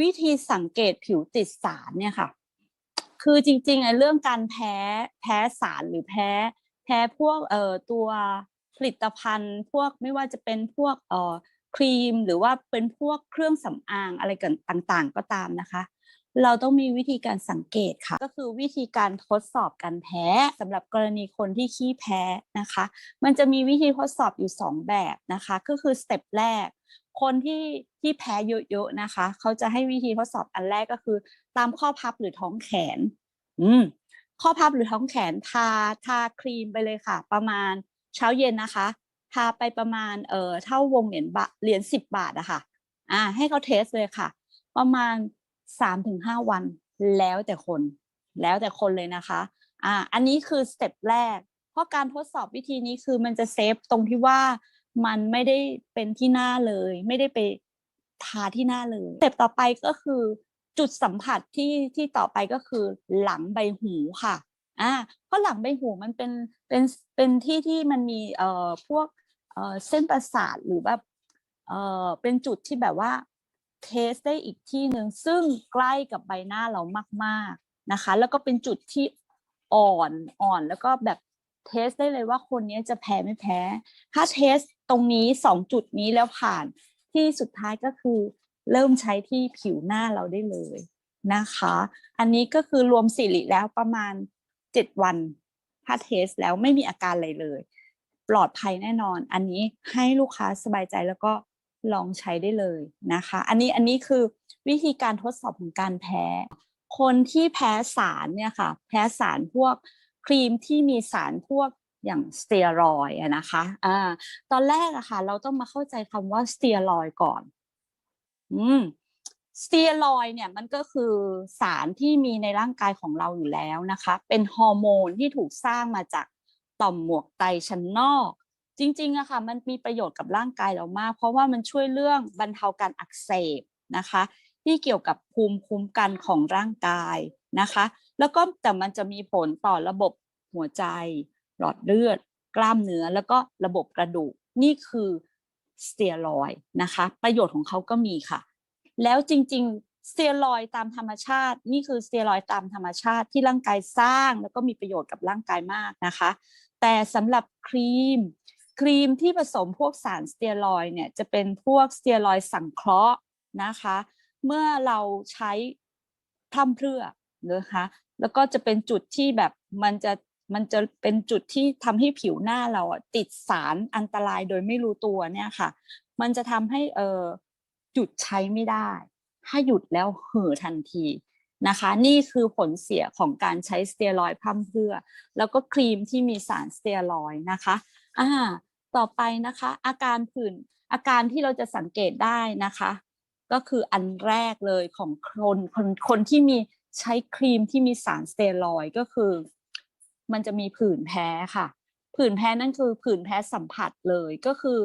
วิธีสังเกตผิวติดสารเนี่ยค่ะ คือจริงๆไอ้เรื่องการแพ้แพ้สารหรือแพ้ แพ้พวกเอ่อตัวผลิตภัณฑ์ พวกไม่ว่าจะเป็นพวกเอ่อครีมหรือว่าเป็นพวกเครื่องสำอางอะไรกันต่างๆ ก็ตามนะคะ เราต้องมีวิธีการสังเกตค่ะ ก็คือวิธีการทดสอบการแพ้สำหรับกรณีคนที่ขี้แพ้นะคะ มันจะมีวิธีทดสอบอยู่ 2 แบบนะคะ ก็คือสเต็ปแรก คนที่ที่แพ้เยอะๆนะคะ เขาจะให้วิธีทดสอบอันแรกก็คือ ตามข้อพับหรือท้องแขน อืมข้อพับหรือท้องแขนทาทาครีมไปเลยค่ะ ประมาณเช้าเย็นนะคะทาไปประมาณเอ่อเท่าวงเหรียญบาทเหรียญสิบบาทอะค่ะ อ่า ให้เขาเทสเลยค่ะ ประมาณสามถึงห้าวันแล้วแต่คน แล้วแต่คนเลยนะคะ อ่า อันนี้คือสเต็ปแรก เพราะการทดสอบวิธีนี้คือมันจะเซฟตรงที่ว่า มันไม่ได้เป็นที่หน้าเลย ไม่ได้ไปทาที่หน้าเลยสเต็ปต่อไปก็คือจุดสัมผัสที่ที่ต่อไปก็คือหลังใบหูค่ะอ่าเพราะหลังใบหูมันเป็นเป็นเป็นที่ที่มันมีเอ่อพวกเอ่อเส้นประสาทหรือแบบเอ่อเป็นจุดที่แบบว่าเทสได้อีกที่หนึ่งซึ่งใกล้กับใบหน้าเรามากๆนะคะ แล้วก็เป็นจุดที่อ่อนอ่อนแล้วก็แบบเทสได้เลยว่าคนนี้จะแพ้ไม่แพ้ ถ้าเทส ตรงนี้สองจุดนี้แล้วผ่านที่สุดท้ายก็คือเริ่มใช้ที่ผิวหน้าเราได้เลยนะคะ อันนี้ก็คือรวมสิริแล้วประมาณเจ็ดวัน ถ้าเทสแล้วไม่มีอาการอะไรเลย ปลอดภัยแน่นอน อันนี้ให้ลูกค้าสบายใจแล้วก็ลองใช้ได้เลยนะคะ อันนี้อันนี้คือวิธีการทดสอบของการแพ้ คนที่แพ้สารเนี่ยค่ะ แพ้สารพวกครีมที่มีสารพวก อย่างสเตียรอยนะคะอ่าตอนแรกอะค่ะ เราต้องมาเข้าใจคำว่าสเตียรอยก่อน อืมสเตียรอยเนี่ยมันก็คือสารที่มีในร่างกายของเราอยู่แล้วนะคะ เป็นฮอร์โมนที่ถูกสร้างมาจากต่อมหมวกไตชั้นนอก จริงๆอะค่ะ มันมีประโยชน์กับร่างกายเรามาก เพราะว่ามันช่วยเรื่องบรรเทาการอักเสบนะคะ ที่เกี่ยวกับภูมิคุ้มกันของร่างกายนะคะ แล้วก็แต่มันจะมีผลต่อระบบหัวใจ หลอดเลือด กล้ามเนื้อแล้วก็ระบบกระดูก นี่คือสเตียรอยนะคะ ประโยชน์ของเขาก็มีค่ะ แล้วจริงๆสเตียรอยตามธรรมชาติ นี่คือสเตียรอยตามธรรมชาติที่ร่างกายสร้าง แล้วก็มีประโยชน์กับร่างกายมากนะคะ แต่สำหรับครีม ครีมที่ผสมพวกสารสเตียรอยเนี่ยจะเป็นพวกสเตียรอยสังเคราะห์นะคะ เมื่อเราใช้พร่ำเพรื่อนะคะแล้วก็จะเป็นจุดที่แบบมันจะ มันจะเป็นจุดที่ทำให้ผิวหน้าเราอะติดสารอันตรายโดยไม่รู้ตัวเนี่ยค่ะ มันจะทำให้เออหยุดใช้ไม่ได้ ถ้าหยุดแล้วเห่อทันทีนะคะ นี่คือผลเสียของการใช้สเตียรอยพร่ำเพื่อ แล้วก็ครีมที่มีสารสเตียรอยนะคะอ่าต่อไปนะคะ อาการผื่นอาการที่เราจะสังเกตได้นะคะ ก็คืออันแรกเลยของคนคนคนที่มีใช้ครีมที่มีสารสเตียรอยก็คือ มันจะมีผื่นแพ้ค่ะ ผื่นแพ้นั่นคือผื่นแพ้สัมผัสเลยก็คือ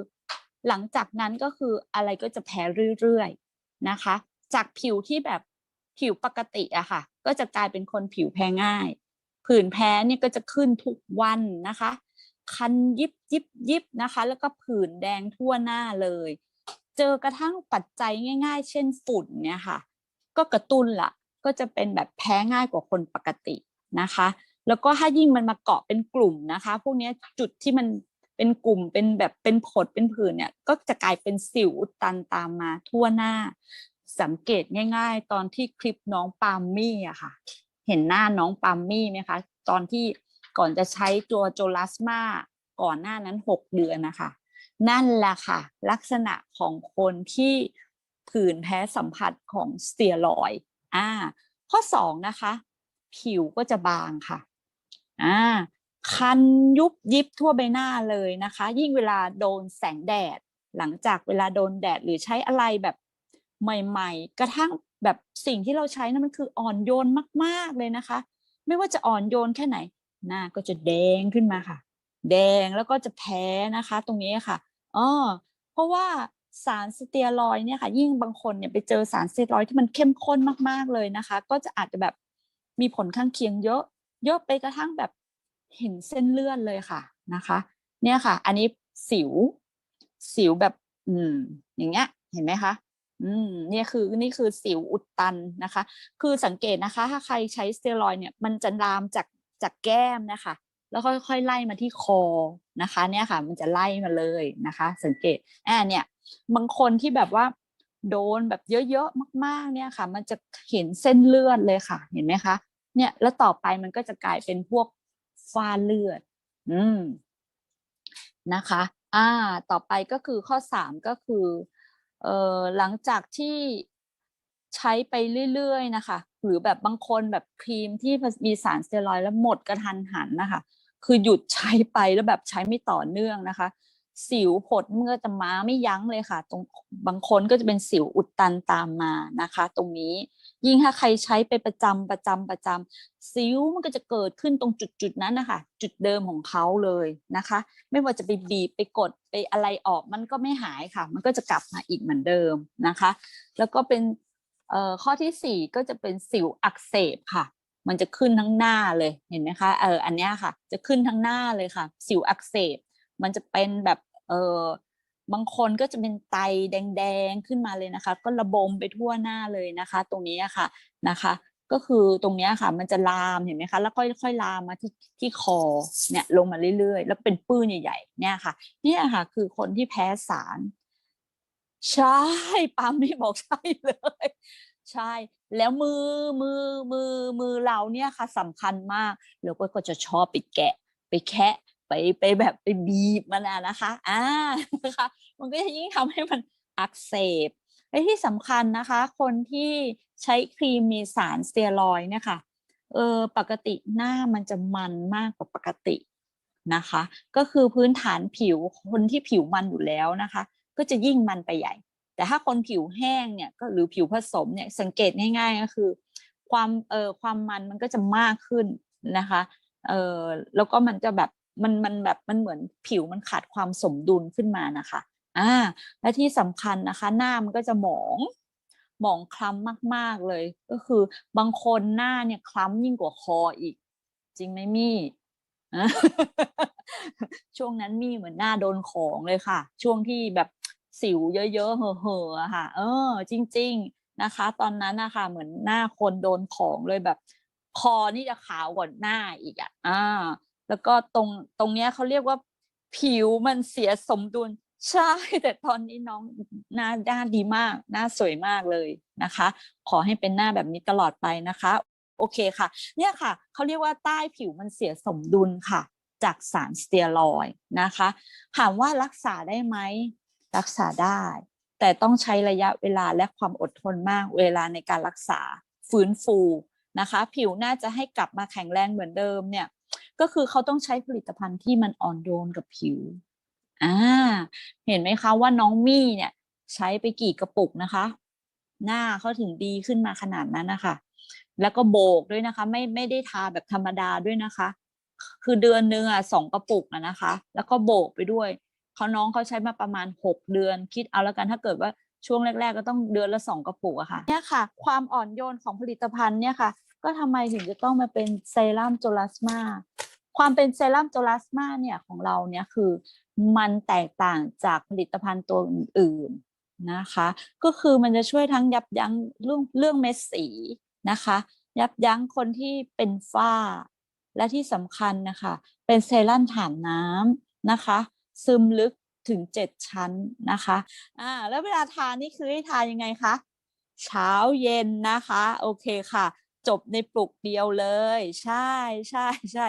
หลังจากนั้นก็คืออะไรก็จะแพ้เรื่อยๆนะคะ จากผิวที่แบบผิวปกติอะค่ะ ก็จะกลายเป็นคนผิวแพ้ง่าย ผื่นแพ้เนี่ยก็จะขึ้นทุกวันนะคะ คันยิบยิบยิบนะคะ แล้วก็ผื่นแดงทั่วหน้าเลย เจอกระทั่งปัจจัยง่าย ๆ เช่นฝุ่นเนี่ยค่ะ ก็กระตุ้นละก็จะเป็นแบบแพ้ง่ายกว่าคนปกตินะคะ แล้วก็ถ้ายิ่งมันมาเกาะเป็นกลุ่มนะคะ พวกนี้จุดที่มันเป็นกลุ่มเป็นแบบเป็นผดเป็นผื่นเนี่ย ก็จะกลายเป็นสิวอุดตันตามมาทั่วหน้า สังเกตง่าย ๆ ตอนที่คลิปน้องปาล์มมี่อะค่ะ เห็นหน้าน้องปาล์มมี่ไหมคะตอนที่ก่อนจะใช้ตัวโจลาสมาก่อนหน้านั้นหกเดือนนะคะ นั่นแหละค่ะ ลักษณะของคนที่ผื่นแพ้สัมผัสของสเตียรอยอ่าข้อสองนะคะ ผิวก็จะบางค่ะ อ่าคันยุบยิบทั่วใบหน้าเลยนะคะ ยิ่งเวลาโดนแสงแดด หลังจากเวลาโดนแดดหรือใช้อะไรแบบใหม่ ๆ กระทั่งแบบสิ่งที่เราใช้นั่นมันคืออ่อนโยนมากๆเลยนะคะ ไม่ว่าจะอ่อนโยนแค่ไหน หน้าก็จะแดงขึ้นมาค่ะ แดงแล้วก็จะแพ้นะคะ ตรงนี้ค่ะอ๋อเพราะว่าสารสเตียรอยเนี่ยค่ะ ยิ่งบางคนเนี่ยไปเจอสารสเตียรอยที่มันเข้มข้นมากๆเลยนะคะ ก็จะอาจจะแบบมีผลข้างเคียงเยอะ เยอะไปกระทั่งแบบเห็นเส้นเลือดเลยค่ะนะคะ เนี่ยค่ะ อันนี้สิว สิวแบบ อืม อย่างเงี้ย เห็นไหมคะอืมเนี่ยคือนี่คือสิวอุดตันนะคะ คือสังเกตนะคะ ถ้าใครใช้สเตียรอยเนี่ย มันจะลามจากจากแก้มนะคะ แล้วค่อยๆไล่มาที่คอนะคะ เนี่ยค่ะ มันจะไล่มาเลยนะคะ สังเกตอ่าเนี่ย บางคนที่แบบว่าโดนแบบเยอะๆมาก ๆ เนี่ยค่ะ มันจะเห็นเส้นเลือดเลยค่ะ เห็นไหมคะ เนี่ย แล้วต่อไปมันก็จะกลายเป็นพวกฝ้าเลือด อืมนะคะ อ่า ต่อไปก็คือข้อสามก็คือเอ่อหลังจากที่ใช้ไปเรื่อยๆนะคะ หรือแบบบางคนแบบครีมที่มีสารสเตียรอยด์แล้วหมดกระทันหันนะคะ คือหยุดใช้ไปแล้วแบบใช้ไม่ต่อเนื่องนะคะ สิวผดเมื่อจะมาไม่ยั้งเลยค่ะ ตรงบางคนก็จะเป็นสิวอุดตันตามมานะคะ ตรงนี้ยิ่งถ้าใครใช้ไปประจำประจำประจำสิวมันก็จะเกิดขึ้นตรงจุดจุดนั้นนะคะจุดเดิมของเขาเลยนะคะ ไม่ว่าจะไปบีบไปกดไปอะไรออกมันก็ไม่หายค่ะ มันก็จะกลับมาอีกเหมือนเดิมนะคะ แล้วก็เป็นข้อที่สี่ก็จะเป็นสิวอักเสบค่ะ มันจะขึ้นทั้งหน้าเลยเห็นไหมคะเอออันนี้ค่ะ จะขึ้นทั้งหน้าเลยค่ะ สิวอักเสบ มันจะเป็นแบบเออบางคนก็จะเป็นไตแดงๆขึ้นมาเลยนะคะ ก็ระบมไปทั่วหน้าเลยนะคะ ตรงนี้ค่ะนะคะ ก็คือตรงนี้ค่ะ มันจะลามเห็นไหมคะ แล้วค่อยๆลามมาที่ที่คอเนี่ยลงมาเรื่อยๆ แล้วเป็นปื้นใหญ่ๆเนี่ยค่ะเนี่ยค่ะ คือคนที่แพ้สาร ใช่ปาล์มนี่บอกใช่เลยใช่ แล้วมือมือมือมือเราเนี่ยค่ะสำคัญมากแล้วก็ก็จะชอบไปแกะ ไปแคะ ไปไปแบบไปบีบมันอะนะคะอ่านะคะมันก็จะยิ่งทำให้มันอักเสบและที่สำคัญนะคะ คนที่ใช้ครีมมีสารสเตียรอยด์เนี่ยค่ะเออปกติหน้ามันจะมันมากกว่าปกตินะคะ ก็คือพื้นฐานผิวคนที่ผิวมันอยู่แล้วนะคะ ก็จะยิ่งมันไปใหญ่ แต่ถ้าคนผิวแห้งเนี่ยก็หรือผิวผสมเนี่ยสังเกตง่ายๆก็คือ ความเอ่อความมันมันก็จะมากขึ้นนะคะเออแล้วก็มันจะแบบ มันมันแบบมันเหมือนผิวมันขาดความสมดุลขึ้นมานะคะอ่าและที่สำคัญนะคะ หน้ามันก็จะหมองหมองคล้ำมากๆเลย ก็คือบางคนหน้าเนี่ยคล้ำยิ่งกว่าคออีก จริงไหมมี่ช่วงนั้นมี่เหมือนหน้าโดนของเลยค่ะ ช่วงที่แบบสิวเยอะๆเห่อะๆอะค่ะ เออ จริง ๆนะคะ ตอนนั้นนะคะเหมือนหน้าคนโดนของเลยแบบ คอนี่จะขาวกว่าหน้าอีกอะอ่า แล้วก็ตรงตรงเนี้ยเขาเรียกว่าผิวมันเสียสมดุลใช่ แต่ตอนนี้น้องหน้าหน้าดีมาก หน้าสวยมากเลยนะคะ ขอให้เป็นหน้าแบบนี้ตลอดไปนะคะ โอเคค่ะ เนี่ยค่ะเขาเรียกว่าใต้ผิวมันเสียสมดุลค่ะ จากสารสเตียรอยด์นะคะ ถามว่ารักษาได้ไหมรักษาได้ แต่ต้องใช้ระยะเวลาและความอดทนมากเวลาในการรักษาฟื้นฟูนะคะ ผิวน่าจะให้กลับมาแข็งแรงเหมือนเดิมเนี่ย ก็คือเขาต้องใช้ผลิตภัณฑ์ที่มันอ่อนโยนกับผิวอ่าเห็นไหมคะว่าน้องมี่เนี่ย ใช้ไปกี่กระปุกนะคะ หน้าเขาถึงดีขึ้นมาขนาดนั้นนะคะแล้วก็โบกด้วยนะคะ ไม่ไม่ได้ทาแบบธรรมดาด้วยนะคะ คือเดือนหนึ่งอะสองกระปุกอะนะคะ แล้วก็โบกไปด้วยเขาน้องเขาใช้มาประมาณหกเดือนคิดเอาแล้วกันถ้าเกิดว่าช่วงแรก ๆ ก็ต้องเดือนละสองกระปุกอะค่ะเนี่ยค่ะ ความอ่อนโยนของผลิตภัณฑ์เนี่ยค่ะ ก็ทำไมถึงจะต้องมาเป็นเซรั่มโจลาสมา ความเป็นเซรั่มโจลาสมาเนี่ยของเราเนี่ยคือมันแตกต่างจากผลิตภัณฑ์ตัวอื่นๆนะคะ ก็คือมันจะช่วยทั้งยับยั้งเรื่องเรื่องเม็ดสีนะคะ ยับยั้งคนที่เป็นฝ้า และที่สำคัญนะคะ เป็นเซรั่มฐานน้ำนะคะ ซึมลึกถึงเจ็ดชั้นนะคะอ่าแล้วเวลาทานนี่คือให้ทานยังไงคะเช้าเย็นนะคะ โอเคค่ะ จบในปลุกเดียวเลย ใช่ใช่ใช่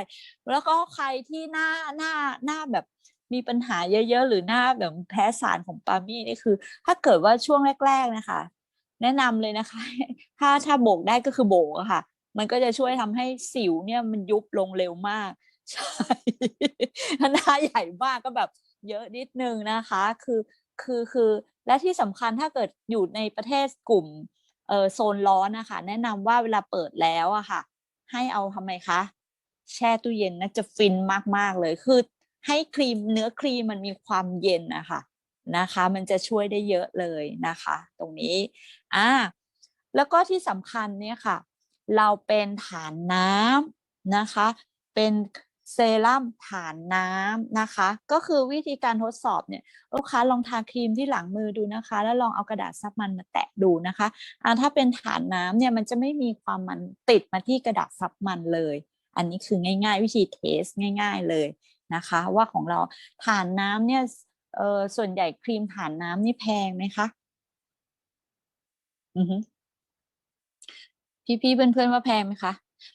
แล้วก็ใครที่หน้าหน้าหน้าแบบมีปัญหาเยอะๆ หรือหน้าแบบแพ้สารของปามี่นี่คือ ถ้าเกิดว่าช่วงแรก ๆนะคะ แนะนำเลยนะคะ ถ้าถ้าโบกได้ก็คือโบกอะค่ะ มันก็จะช่วยทำให้สิวเนี่ยมันยุบลงเร็วมากใช่ถ้าหน้าใหญ่มากก็แบบเยอะนิดนึงนะคะ คือคือคือและที่สำคัญถ้าเกิดอยู่ในประเทศกลุ่ม เออโซนร้อนนะคะแนะนำว่าเวลาเปิดแล้วอะค่ะ ให้เอาทำไมคะ แช่ตู้เย็นนะจะฟินมากๆเลยคือให้ครีมเนื้อครีมมันมีความเย็นนะคะนะคะ มันจะช่วยได้เยอะเลยนะคะ ตรงนี้อ่าแล้วก็ที่สำคัญเนี่ยค่ะ เราเป็นฐานน้ำนะคะ เป็น เซรั่มฐานน้ำนะคะ ก็คือวิธีการทดสอบเนี่ยลูกค้าลองทาครีมที่หลังมือดูนะคะ แล้วลองเอากระดาษซับมันมาแตะดูนะคะอ่าถ้าเป็นฐานน้ำเนี่ยมันจะไม่มีความมันติดมาที่กระดาษซับมันเลย อันนี้คือง่ายๆ วิธีเทสง่าย ๆเลยนะคะ ว่าของเราฐานน้ำเนี่ยเออส่วนใหญ่ครีมฐานน้ำนี่แพงไหมคะอือพี่ๆเพื่อนๆว่าแพงไหมคะ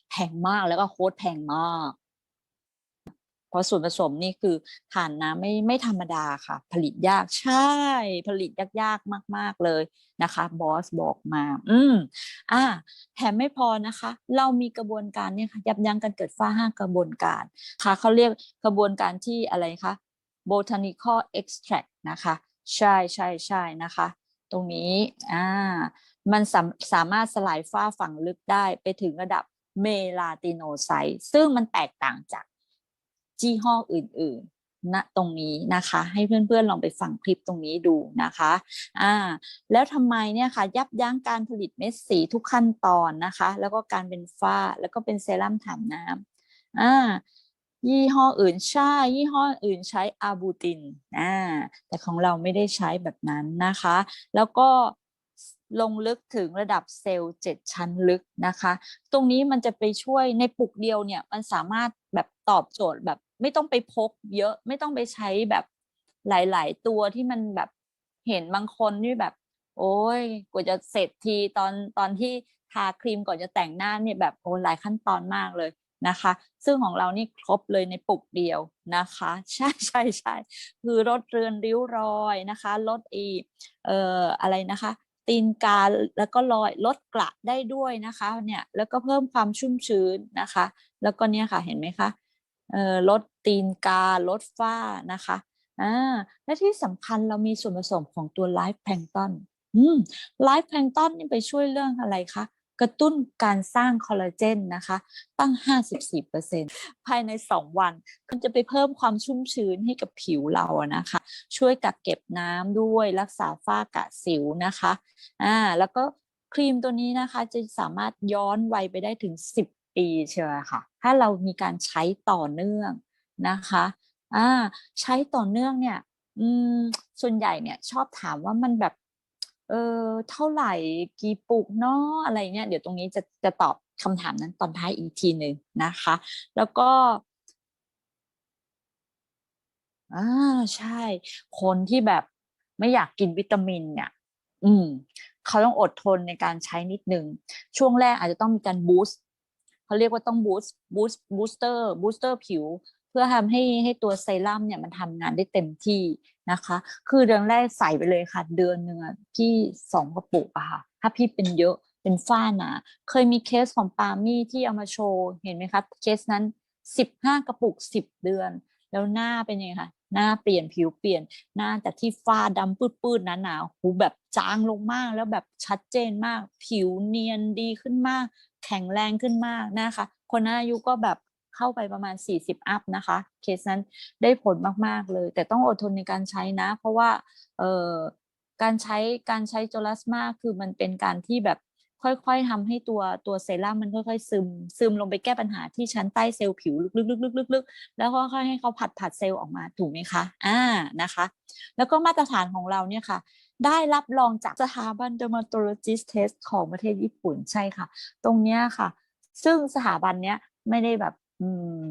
แพงมากแล้วก็โค้ดแพงมาก เพราะส่วนผสมนี่คือฐานน้ำไม่ไม่ธรรมดาค่ะ ผลิตยากใช่ ผลิตยากๆมาก ๆเลยนะคะบอสบอกมา อืมอ่าแถมไม่พอนะคะ เรามีกระบวนการเนี่ยค่ะยับยั้งการเกิดฝ้าห้ากระบวนการค่ะเขาเรียกกระบวนการที่อะไรคะ botanical extract นะคะ ใช่ใช่ใช่นะคะ ตรงนี้อ่ามันสามสามารถสลายฝ้าฝังลึกได้ไปถึงระดับเมลาติโนไซต์ซึ่งมันแตกต่างจาก ยี่ห้ออื่นๆณตรงนี้นะคะ ให้เพื่อนๆลองไปฟังคลิปตรงนี้ดูนะคะอ่าแล้วทำไมเนี่ยค่ะยับยั้งการผลิตเม็ดสีทุกขั้นตอนนะคะ แล้วก็การเป็นฝ้าแล้วก็เป็นเซรั่มถามน้ำอ่ายี่ห้ออื่นใช่ยี่ห้ออื่นใช้อาบูตินอ่าแต่ของเราไม่ได้ใช้แบบนั้นนะคะ แล้วก็ลงลึกถึงระดับเซลล์เจ็ดชั้นลึกนะคะ ตรงนี้มันจะไปช่วยในปุกเดียวเนี่ย มันสามารถแบบตอบโจทย์แบบ ไม่ต้องไปพกเยอะไม่ต้องไปใช้แบบหลาย ๆ ตัวที่มันแบบเห็นบางคนที่แบบ โอ้ยกว่าจะเสร็จทีตอนตอนที่ทาครีมก่อนจะแต่งหน้าเนี่ยแบบโอ้หลายขั้นตอนมากเลยนะคะ ซึ่งของเรานี่ครบเลยในปุกเดียวนะคะ ใช่ใช่ใช่คือลดเรือนริ้วรอยนะคะลดอีเอ่ออะไรนะคะ ตีนกาแล้วก็รอยลดกระได้ด้วยนะคะเนี่ยแล้วก็เพิ่มความชุ่มชื้นนะคะ แล้วก็เนี่ยค่ะเห็นไหมคะ ลดตีนกาลดฝ้านะคะอ่าและที่สำคัญเรามีส่วนผสมของตัวไลฟ์แพลงต้นอืมไลฟ์แพลงต้นนี่ไปช่วยเรื่องอะไรคะกระตุ้นการสร้างคอลลาเจนนะคะ ตั้ง 54%ภายใน 2 วันก็จะไปเพิ่มความชุ่มชื้นให้กับผิวเรานะคะ ช่วยกักเก็บน้ำด้วยรักษาฝ้ากระสิวนะคะอ่าแล้วก็ครีมตัวนี้นะคะจะสามารถย้อนวัยไปได้ถึง 10 ปีเชียวค่ะถ้าเรามีการใช้ต่อเนื่องนะคะอ่าใช้ต่อเนื่องเนี่ยอืมส่วนใหญ่เนี่ยชอบถามว่ามันแบบเออเท่าไหร่กี่ปุกเนาะอะไรเนี่ยเดี๋ยวตรงนี้จะจะตอบคำถามนั้นตอนท้ายอีกทีหนึ่งนะคะ แล้วก็อ่าใช่ คนที่แบบไม่อยากกินวิตามินเนี่ย อืม เขาต้องอดทนในการใช้นิดนึง ช่วงแรกอาจจะต้องมีการบูสต์ เขาเรียกว่าต้องบูสต์บูสต์บูสเตอร์บูสเตอร์ผิว เพื่อทำให้ให้ตัวเซรั่มเนี่ยมันทำงานได้เต็มที่นะคะ คือเดือนแรกใส่ไปเลยค่ะ เดือนหนึ่งอะพี่สองกระปุกอะค่ะ ถ้าพี่เป็นเยอะเป็นฝ้าหนาเคยมีเคสของปามี่ที่เอามาโชว์เห็นไหมคะเคสนั้นสิบห้ากระปุกสิบเดือน แล้วหน้าเป็นยังไงคะหน้าเปลี่ยนผิวเปลี่ยนหน้าจากที่ฝ้าดำปื้ดๆหนาๆหูแบบจางลงมากแล้วแบบชัดเจนมาก ผิวเนียนดีขึ้นมาก แข็งแรงขึ้นมากนะคะคนอายุก็แบบเข้าไปประมาณ 40 อัพนะคะ เคสนั้นได้ผลมาก ๆ เลย แต่ต้องอดทนในการใช้นะ เพราะว่าเอ่อการใช้การใช้โจลัสมาคือมันเป็นการที่แบบค่อยๆทำให้ตัวตัวเซรั่มมันค่อยๆ ซึม ซึมลงไปแก้ปัญหาที่ชั้นใต้เซลล์ผิวลึกๆๆๆๆแล้วก็ค่อยๆให้เขาผัดผัดเซลล์ออกมาถูกไหมคะ อ่านะคะ แล้วก็มาตรฐานของเราเนี่ยค่ะ ได้รับรองจากสถาบัน Dermatologist Test ของประเทศญี่ปุ่นใช่ค่ะ ตรงเนี้ยค่ะ ซึ่งสถาบันเนี้ยไม่ได้แบบอื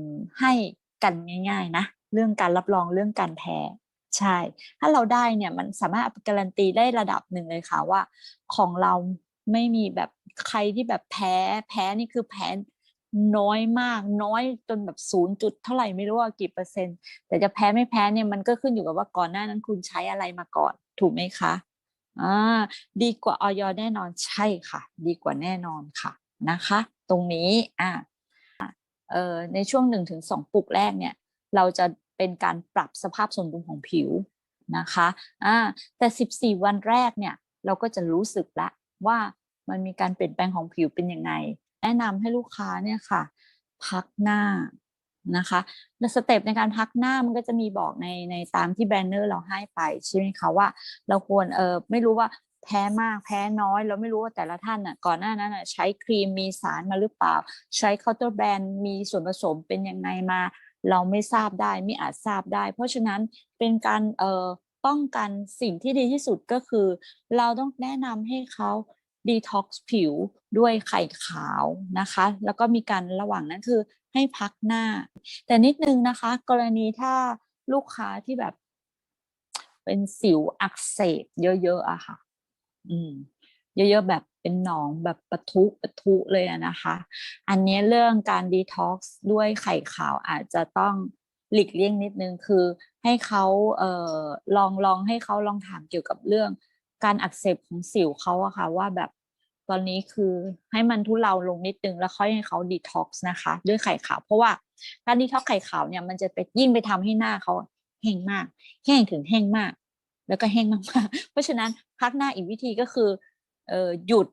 มให้กันง่าย ๆ นะ เรื่องการรับรองเรื่องการแพ้ใช่ ถ้าเราได้เนี่ยมันสามารถการันตีได้ระดับหนึ่งเลยค่ะว่า ของเราไม่มีแบบใครที่แบบแพ้แพ้นี่คือแพ้ น้อยมาก น้อยจนแบบ0จุดเท่าไหร่ไม่รู้ว่ากี่เปอร์เซ็นต์ แต่จะแพ้ไม่แพ้เนี่ยมันก็ขึ้นอยู่กับว่าก่อนหน้านั้นคุณใช้อะไรมาก่อน ถูกไหมคะอ่าดีกว่าออยแน่นอนใช่ค่ะ ดีกว่าแน่นอนค่ะนะคะ ตรงนี้อ่าเอ่อในช่วง1-2ปุกแรกเนี่ย เราจะเป็นการปรับสภาพสมดุลของผิวนะคะอ่าแต่ 14 วันแรกเนี่ย เราก็จะรู้สึกล้วว่ามันมีการเปลี่ยนแปลงของผิวเป็นยังไง แนะนำให้ลูกค้าเนี่ยค่ะ พักหน้านะคะในสเต็ปในการพักหน้ามันก็จะมีบอกในในตามที่แบนเนอร์เราให้ไปใช่ไหมคะว่า เราควรเออไม่รู้ว่าแพ้มากแพ้น้อย เราไม่รู้ว่าแต่ละท่านน่ะก่อนหน้านั้นน่ะใช้ครีมมีสารมาหรือเปล่า ใช้เคาน์เตอร์แบรนด์มีส่วนผสมเป็นยังไงมา เราไม่ทราบได้ไม่อาจทราบได้ เพราะฉะนั้นเป็นการเอ่อป้องกันสิ่งที่ดีที่สุดก็คือ เราต้องแนะนำให้เขา ดีท็อกซ์ผิวด้วยไข่ขาวนะคะ แล้วก็มีการระหว่างนั้นคือให้พักหน้า แต่นิดนึงนะคะ กรณีถ้าลูกค้าที่แบบ เป็นสิวอักเสบเยอะๆอะค่ะ อืม เยอะๆแบบเป็นหนองแบบปะทุปะทุเลยนะคะ อันนี้เรื่องการดีท็อกซ์ด้วยไข่ขาวอาจจะต้องหลีกเลี่ยงนิดนึงคือให้เขาเอ่อลองลองให้เขาลองถามเกี่ยวกับเรื่อง การอักเสบของสิวเขาอะค่ะว่าแบบตอนนี้คือให้มันทุเลาลงนิดนึงแล้วค่อยให้เขาดีท็อกซ์นะคะ ด้วยไข่ขาว เพราะว่าการดีท็อกซ์ไข่ขาวเนี่ยมันจะไปยิ่งไปทำให้หน้าเขาแห้งมาก แห้งถึงแห้งมาก แล้วก็แห้งมากๆเพราะฉะนั้นพักหน้าอีกวิธีก็คือเอ่อหยุด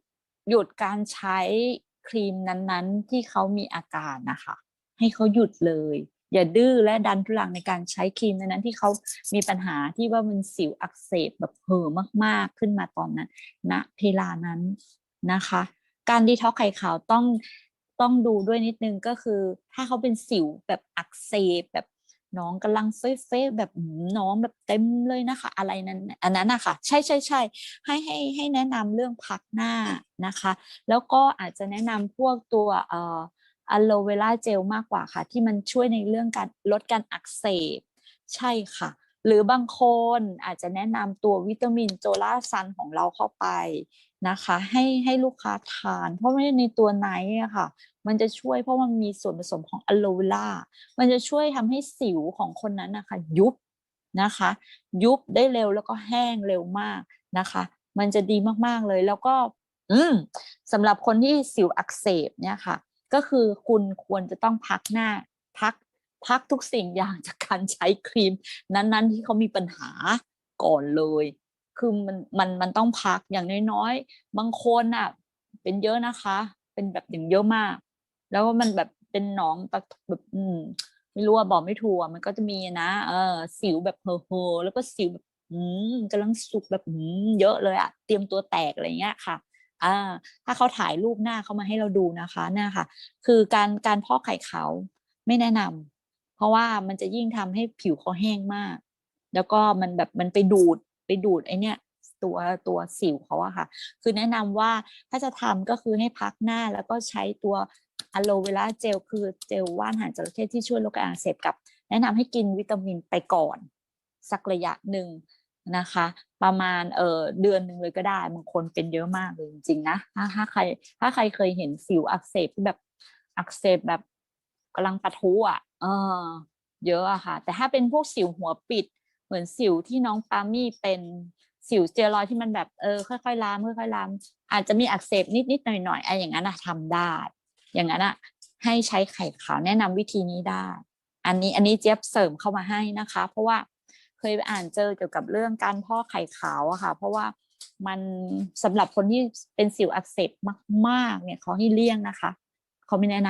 หยุดการใช้ครีมนั้นๆ ที่เขามีอาการนะคะ ให้เขาหยุดเลย อย่าดื้อและดันทุลังในการใช้ครีมในนั้นที่เขามีปัญหาที่ว่ามันสิวอักเสบแบบเห่อมากๆขึ้นมาตอนนั้นณเวลานั้นนะคะ การดีท็อกไข่ขาวต้องต้องดูด้วยนิดนึงก็คือ ถ้าเขาเป็นสิวแบบอักเสบแบบน้องกำลังเฟ้เฟแบบน้องแบบเต็มเลยนะคะ อะไรนั้นอันนั้นนะคะใช่ใช่ใช่ให้ให้ให้แนะนำเรื่องพักหน้านะคะ แล้วก็อาจจะแนะนำพวกตัวเอ่อ อะโลเวราเจลมากกว่าค่ะ ที่มันช่วยในเรื่องการลดการอักเสบ ใช่ค่ะ หรือบางคนอาจจะแนะนำตัววิตามินโจลาซันของเราเข้าไปนะคะ ให้ให้ลูกค้าทาน เพราะว่ในตัวไนท์อะค่ะ มันจะช่วยเพราะมันมีส่วนผสมของอะโลเวรามันจะช่วยทำให้สิวของคนนั้นนะคะยุบนะคะ ยุบได้เร็วแล้วก็แห้งเร็วมากนะคะ มันจะดีมากๆเลยแล้วก็ อืมสำหรับคนที่สิวอักเสบเนี่ยค่ะ ก็คือคุณควรจะต้องพักหน้าพักพักทุกสิ่งอย่างจากการใช้ครีม นั้นๆที่เขามีปัญหาก่อนเลย คือมันมันมันต้องพักอย่างน้อยๆ บางคนอะ เป็นเยอะนะคะ เป็นแบบอย่างเยอะมาก แล้วมันแบบเป็นหนองแบบแบบอืมไม่รู้ว่าบอกไม่ถูกอะมันก็จะมีนะเออสิวแบบเฮอเฮอแล้วก็สิวแบบอืมกำลังสุกแบบอืมเยอะเลยอะเตรียมตัวแตกอะไรเงี้ยค่ะ อ่าถ้าเขาถ่ายรูปหน้าเขามาให้เราดูนะคะเนี่ยค่ะ คือการการพอกไข่ขาวไม่แนะนำเพราะว่ามันจะยิ่งทำให้ผิวเขาแห้งมาก แล้วก็มันแบบมันไปดูดไปดูดไอเนี้ยตัวตัวสิวเขาอะค่ะ คือแนะนำว่าถ้าจะทำก็คือให้พักหน้าแล้วก็ใช้ตัวอะโลเวราเจลคือเจลว่านหางจระเข้ที่ช่วยลดการอักเสบกับ แนะนำให้กินวิตามินไปก่อน สักระยะหนึ่ง นะคะ ประมาณเออเดือนหนึ่งเลยก็ได้บางคนเป็นเยอะมากเลยจริงๆนะถ้าถ้าใคร ถ้าใครเคยเห็นสิวอักเสบที่แบบอักเสบแบบกำลังปะทุอะเออ เยอะอะค่ะ แต่ถ้าเป็นพวกสิวหัวปิด เหมือนสิวที่น้องปามี่เป็นสิวเตียรอยที่มันแบบเออค่อยๆลามค่อยๆลามอาจจะมีอักเสบนิดๆหน่อยๆไอ้อย่างนั้นอะทำได้ อย่างนั้นอะให้ใช้ไข่ขาวแนะนำวิธีนี้ได้ อันนี้อันนี้เจี๊ยบเสริมเข้ามาให้นะคะ เพราะว่า เคยไปอ่านเจอเกี่ยวกับเรื่องการพ่อไข่ขาวอะค่ะ เพราะว่ามันสำหรับคนที่เป็นสิวอักเสบมาก ๆ เนี่ยเขาให้เลี่ยงนะคะ เขาไม่แนะน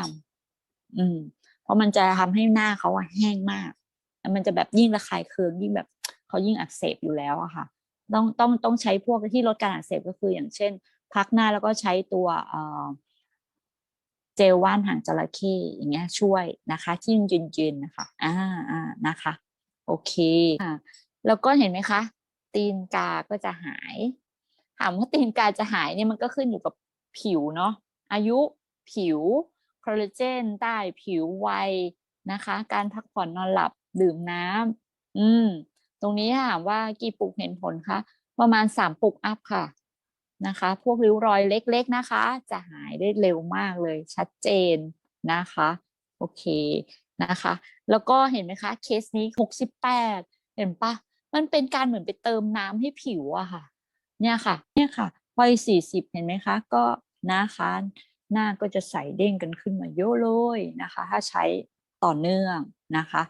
ำอืม เพราะมันจะทำให้หน้าเขาอะแห้งมากแล้วมันจะแบบยิ่งระคายเคืองยิ่งแบบเขายิ่งอักเสบอยู่แล้วอะค่ะ ต้องต้องต้องใช้พวกที่ลดการอักเสบก็คืออย่างเช่น พักหน้าแล้วก็ใช้ตัวเอ่อเจลว่านหางจระเข้อย่างเงี้ย ช่วยนะคะ ที่ยืนยืนๆนะคะ อ่าอ่านะคะ โอเคอ่าแล้วก็เห็นไหมคะ ตีนกาก็จะหาย ถามว่าตีนกาจะหายเนี่ยมันก็ขึ้นอยู่กับผิวเนาะอายุผิวคอลลาเจนใต้ผิววัยนะคะ การพักผ่อนนอนหลับดื่มน้ำอืม ตรงนี้ถามว่ากี่ปลุกเห็นผลคะประมาณสามปลุกอัพค่ะนะคะ พวกริ้วรอยเล็กๆนะคะ จะหายได้เร็วมากเลยชัดเจนนะคะ โอเค นะคะ แล้วก็เห็นไหมคะเคสนี้หกสิบแปดเห็นปะมันเป็นการเหมือนไปเติมน้ำให้ผิวอะค่ะ เนี่ยค่ะ เนี่ยค่ะวัยสี่สิบเห็นไหมคะ ก็นะคะหน้าก็จะใสเด้งกันขึ้นมาเยอะเลยนะคะ ถ้าใช้ต่อเนื่องนะคะ